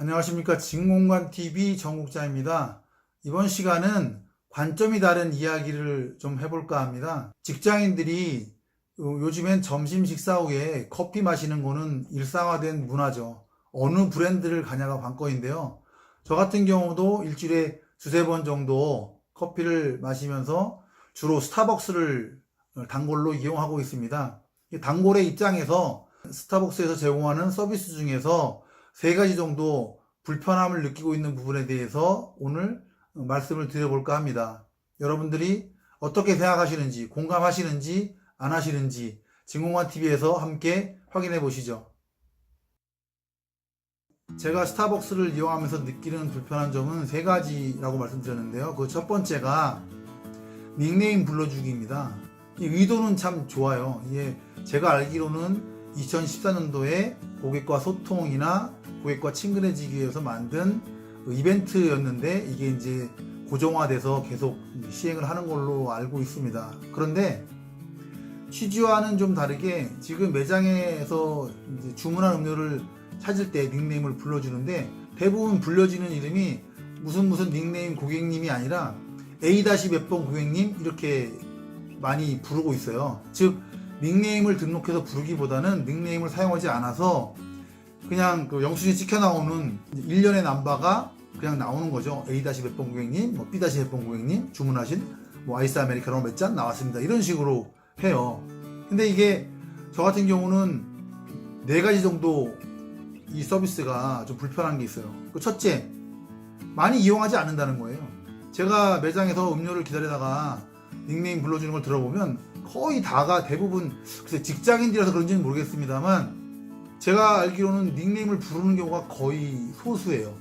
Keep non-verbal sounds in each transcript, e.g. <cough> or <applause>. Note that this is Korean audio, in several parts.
안녕하십니까 진공관 TV 정국자입니다. 이번 시간은 관점이 다른 이야기를 좀 해볼까 합니다. 직장인들이 요- 요즘엔 점심 식사 후에 커피 마시는 거는 일상화된 문화죠. 어느 브랜드를 가냐가 관건인데요. 저 같은 경우도 일주일에 두세 번 정도 커피를 마시면서 주로 스타벅스를 단골로 이용하고 있습니다. 이 단골의 입장에서 스타벅스에서 제공하는 서비스 중에서 세 가지 정도 불편함을 느끼고 있는 부분에 대해서 오늘 말씀을 드려볼까 합니다. 여러분들이 어떻게 생각하시는지, 공감하시는지, 안 하시는지, 진공관 TV에서 함께 확인해 보시죠. 제가 스타벅스를 이용하면서 느끼는 불편한 점은 세 가지라고 말씀드렸는데요. 그 첫 번째가 닉네임 불러주기입니다. 이 의도는 참 좋아요. 이게 제가 알기로는 2014년도에 고객과 소통이나 고객과 친근해지기 위해서 만든 그 이벤트였는데 이게 이제 고정화돼서 계속 시행을 하는 걸로 알고 있습니다. 그런데 취지와는 좀 다르게 지금 매장에서 주문한 음료를 찾을 때 닉네임을 불러주는데 대부분 불려지는 이름이 무슨 무슨 닉네임 고객님이 아니라 A 몇 번 고객님 이렇게 많이 부르고 있어요. 즉 닉네임을 등록해서 부르기보다는 닉네임을 사용하지 않아서 그냥 그 영수증에 찍혀 나오는 일련의 남바가 그냥 나오는 거죠. A 몇번 고객님, 뭐 B 몇번 고객님 주문하신 뭐 아이스 아메리카노 몇 잔 나왔습니다. 이런 식으로 해요. 근데 이게 저 같은 경우는 네 가지 정도 이 서비스가 좀 불편한 게 있어요. 그 첫째, 많이 이용하지 않는다는 거예요. 제가 매장에서 음료를 기다리다가 닉네임 불러주는 걸 들어보면 거의 다가 대부분 글쎄 직장인들이라서 그런지는 모르겠습니다만 제가 알기로는 닉네임을 부르는 경우가 거의 소수예요.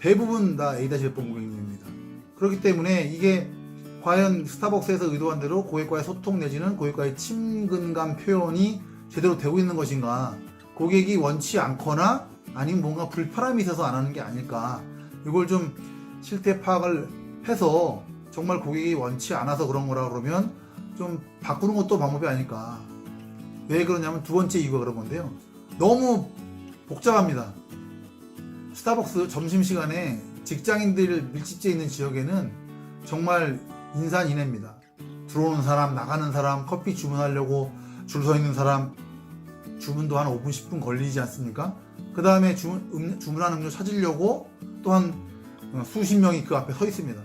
대부분 다 A-번 고객님입니다. 그렇기 때문에 이게 과연 스타벅스에서 의도한 대로 고객과의 소통 내지는 고객과의 친근감 표현이 제대로 되고 있는 것인가 고객이 원치 않거나 아니면 뭔가 불편함이 있어서 안 하는 게 아닐까 이걸 좀 실태 파악을 해서 정말 고객이 원치 않아서 그런 거라 그러면 좀 바꾸는 것도 방법이 아닐까 왜 그러냐면 두 번째 이유가 그런 건데요 너무 복잡합니다 스타벅스 점심시간에 직장인들 밀집지에 있는 지역에는 정말 인산인해입니다. 들어오는 사람, 나가는 사람, 커피 주문하려고 줄 서 있는 사람, 주문도 한 5분, 10분 걸리지 않습니까? 그 다음에 주문, 음, 주문한 음료 찾으려고 또한 어, 수십 명이 그 앞에 서 있습니다.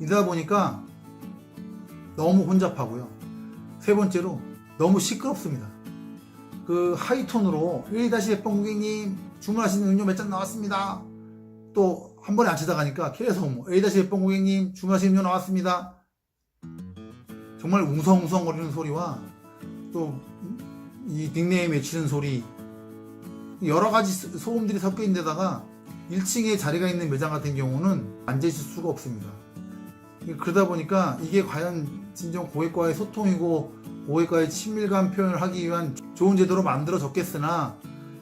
이러다 보니까 너무 혼잡하고요. 세 번째로 너무 시끄럽습니다. 그 하이톤으로 1-1번 고객님 주문하신 음료 몇 잔 나왔습니다. 또 한 번에 안 찾아가니까 계속 뭐 A-1번 고객님 주문하신 음료 나왔습니다. 정말 웅성웅성거리는 소리와 또 이 닉네임 외치는 소리 여러 가지 소- 소음들이 섞여 있는 데다가 1층에 자리가 있는 매장 같은 경우는 앉아 있을 수가 없습니다. 그러다 보니까 이게 과연 진정 고객과의 소통이고 고객과의 친밀감 표현을 하기 위한 좋은 제도로 만들어졌겠으나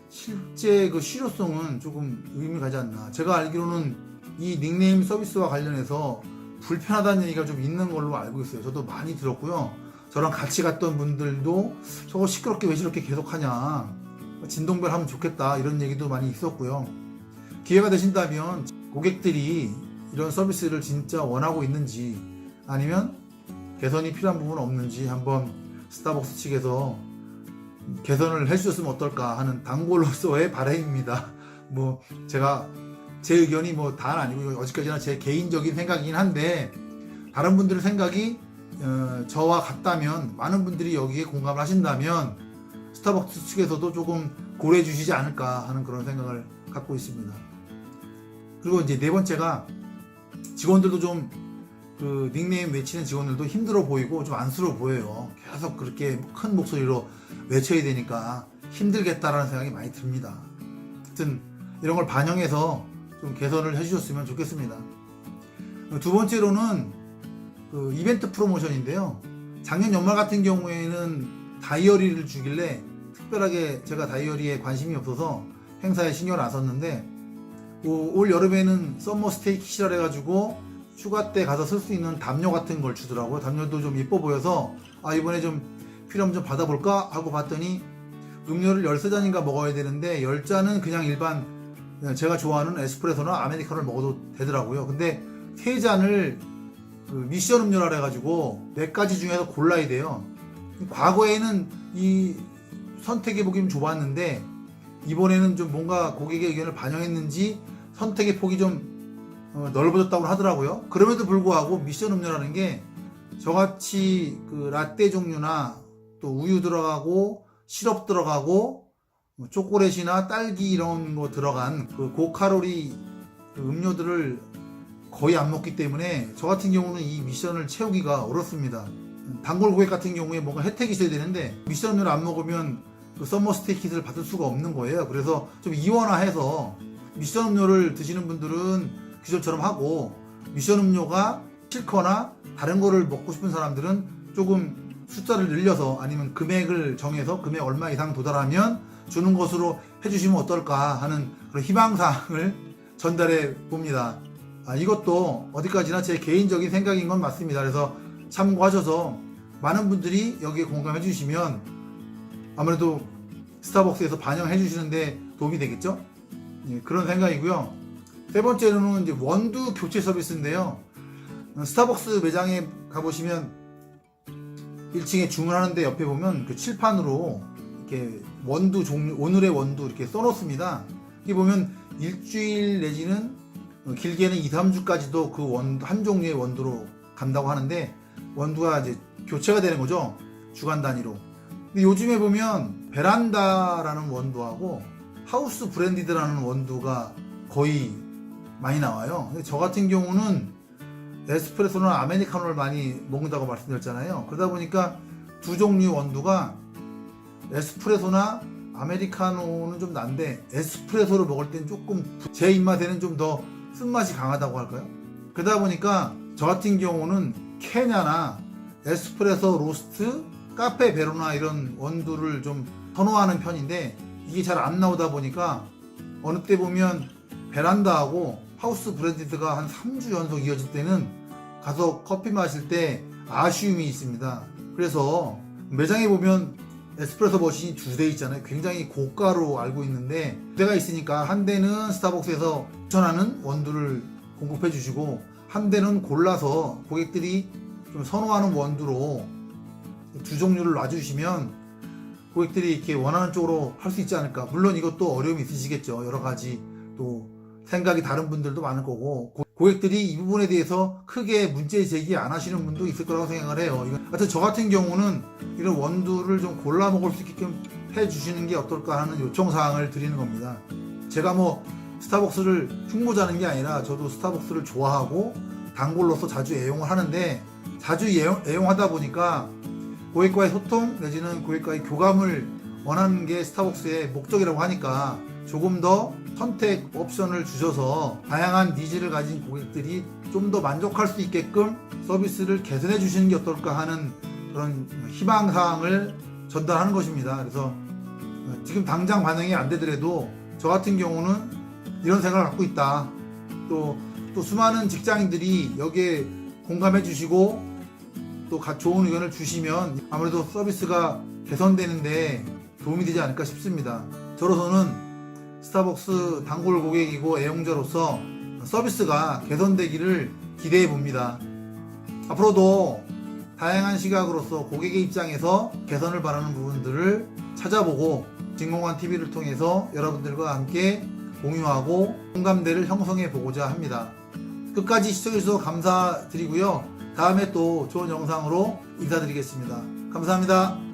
실제 그 실효성은 조금 의미 가지 않나. 제가 알기로는 이 닉네임 서비스와 관련해서 불편하다는 얘기가 좀 있는 걸로 알고 있어요. 저도 많이 들었고요. 저랑 같이 갔던 분들도 저거 시끄럽게 왜 저렇게 계속 하냐. 진동별 하면 좋겠다. 이런 얘기도 많이 있었고요. 기회가 되신다면 고객들이 이런 서비스를 진짜 원하고 있는지 아니면 개선이 필요한 부분 없는지 한번 스타벅스 측에서 개선을 해주셨으면 어떨까 하는 단골로서의 <laughs> 바람입니다. 뭐 제가 제 의견이 뭐 다는 아니고 어디까지나 제 개인적인 생각이긴 한데 다른 분들의 생각이 어, 저와 같다면 많은 분들이 여기에 공감을 하신다면 스타벅스 측에서도 조금 고려해 주시지 않을까 하는 그런 생각을 갖고 있습니다. 그리고 이제 네 번째가 직원들도 좀 그 닉네임 외치는 직원들도 힘들어 보이고 좀 안쓰러워 보여요. 계속 그렇게 큰 목소리로 외쳐야 되니까 힘들겠다라는 생각이 많이 듭니다. 하여튼 이런 걸 반영해서 좀 개선을 해주셨으면 좋겠습니다. 두 번째로는 그 이벤트 프로모션인데요. 작년 연말 같은 경우에는 다이어리를 주길래 특별하게 제가 다이어리에 관심이 없어서 행사에 신경을 안 썼는데 오- 올 여름에는 썸머 스테이키시라 해가지고 휴가 때 가서 쓸 수 있는 담요 같은 걸 주더라고요. 담요도 좀 예뻐 보여서 아 이번에 좀 필요하면 좀 받아볼까 하고 봤더니 음료를 13잔인가 먹어야 되는데 10잔은 그냥 일반 제가 좋아하는 에스프레소나 아메리카노를 먹어도 되더라고요. 근데 세 잔을 그 미션 음료라 해가지고 몇 가지 중에서 골라야 돼요. 과거에는 이 선택의 폭이 좀 좁았는데 이번에는 좀 뭔가 고객의 의견을 반영했는지 선택의 폭이 좀 어, 넓어졌다고 하더라고요. 그럼에도 불구하고 미션 음료라는 게 저같이 그 라떼 종류나 또 우유 들어가고 시럽 들어가고 뭐 초콜릿이나 딸기 이런 거 들어간 그 고칼로리 그 음료들을 거의 안 먹기 때문에 저 같은 경우는 이 미션을 채우기가 어렵습니다. 단골 고객 같은 경우에 뭔가 혜택이 있어야 되는데 미션 음료를 안 먹으면 그 썸머 스테이키를 받을 수가 없는 거예요. 그래서 좀 이원화해서 미션 음료를 드시는 분들은 기존처럼 하고 미션 음료가 싫거나 다른 거를 먹고 싶은 사람들은 조금 숫자를 늘려서 아니면 금액을 정해서 금액 얼마 이상 도달하면 주는 것으로 해주시면 어떨까 하는 그런 희망사항을 <laughs> 전달해 봅니다. 아, 이것도 어디까지나 제 개인적인 생각인 건 맞습니다. 그래서 참고하셔서 많은 분들이 여기에 공감해 주시면 아무래도 스타벅스에서 반영해 주시는데 도움이 되겠죠? 예, 그런 생각이고요. 세 번째로는 이제 원두 교체 서비스인데요. 어, 스타벅스 매장에 가보시면 1층에 주문하는데 옆에 보면 그 칠판으로 이렇게 원두 종류, 오늘의 원두 이렇게 써놓습니다. 여기 보면 일주일 내지는 어, 길게는 2, 3주까지도 그 원, 한 종류의 원두로 간다고 하는데 원두가 이제 교체가 되는 거죠. 주간 단위로. 근데 요즘에 보면 베란다라는 원두하고 하우스 브랜디드라는 원두가 거의 많이 나와요. 근데 저 같은 경우는 에스프레소나 아메리카노를 많이 먹는다고 말씀드렸잖아요. 그러다 보니까 두 종류 원두가 에스프레소나 아메리카노는 좀 난데 에스프레소를 먹을 땐 조금 제 입맛에는 좀 더 쓴맛이 강하다고 할까요? 그러다 보니까 저 같은 경우는 케냐나 에스프레소 로스트, 카페 베로나 이런 원두를 좀 선호하는 편인데 이게 잘 안 나오다 보니까 어느 때 보면 베란다하고 하우스 브랜디드가 한 3주 연속 이어질 때는 가서 커피 마실 때 아쉬움이 있습니다. 그래서 매장에 보면 에스프레소 머신이 두 대 있잖아요. 굉장히 고가로 알고 있는데 두 대가 있으니까 한 대는 스타벅스에서 추천하는 원두를 공급해 주시고 한 대는 골라서 고객들이 좀 선호하는 원두로 두 종류를 놔주시면 고객들이 이렇게 원하는 쪽으로 할 수 있지 않을까. 물론 이것도 어려움이 있으시겠죠. 여러 가지 또 생각이 다른 분들도 많을 거고 고- 고객들이 이 부분에 대해서 크게 문제 제기 안 하시는 분도 있을 거라고 생각을 해요. 하여튼 저 같은 경우는 이런 원두를 좀 골라 먹을 수 있게끔 해 주시는 게 어떨까 하는 요청 사항을 드리는 겁니다. 제가 뭐 스타벅스를 흉보자는 게 아니라 저도 스타벅스를 좋아하고 단골로서 자주 애용을 하는데 자주 애용, 애용하다 보니까 고객과의 소통 내지는 고객과의 교감을 원하는 게 스타벅스의 목적이라고 하니까 조금 더 선택 옵션을 주셔서 다양한 니즈를 가진 고객들이 좀 더 만족할 수 있게끔 서비스를 개선해 주시는 게 어떨까 하는 그런 희망 사항을 전달하는 것입니다. 그래서 지금 당장 반영이 안 되더라도 저 같은 경우는 이런 생각을 갖고 있다. 또, 또 수많은 직장인들이 여기에 공감해 주시고 또 가- 좋은 의견을 주시면 아무래도 서비스가 개선되는데 도움이 되지 않을까 싶습니다. 저로서는 스타벅스 단골 고객이고 애용자로서 서비스가 개선되기를 기대해 봅니다. 앞으로도 다양한 시각으로서 고객의 입장에서 개선을 바라는 부분들을 찾아보고 진공관 TV를 통해서 여러분들과 함께 공유하고 공감대를 형성해 보고자 합니다. 끝까지 시청해주셔서 감사드리고요. 다음에 또 좋은 영상으로 인사드리겠습니다. 감사합니다.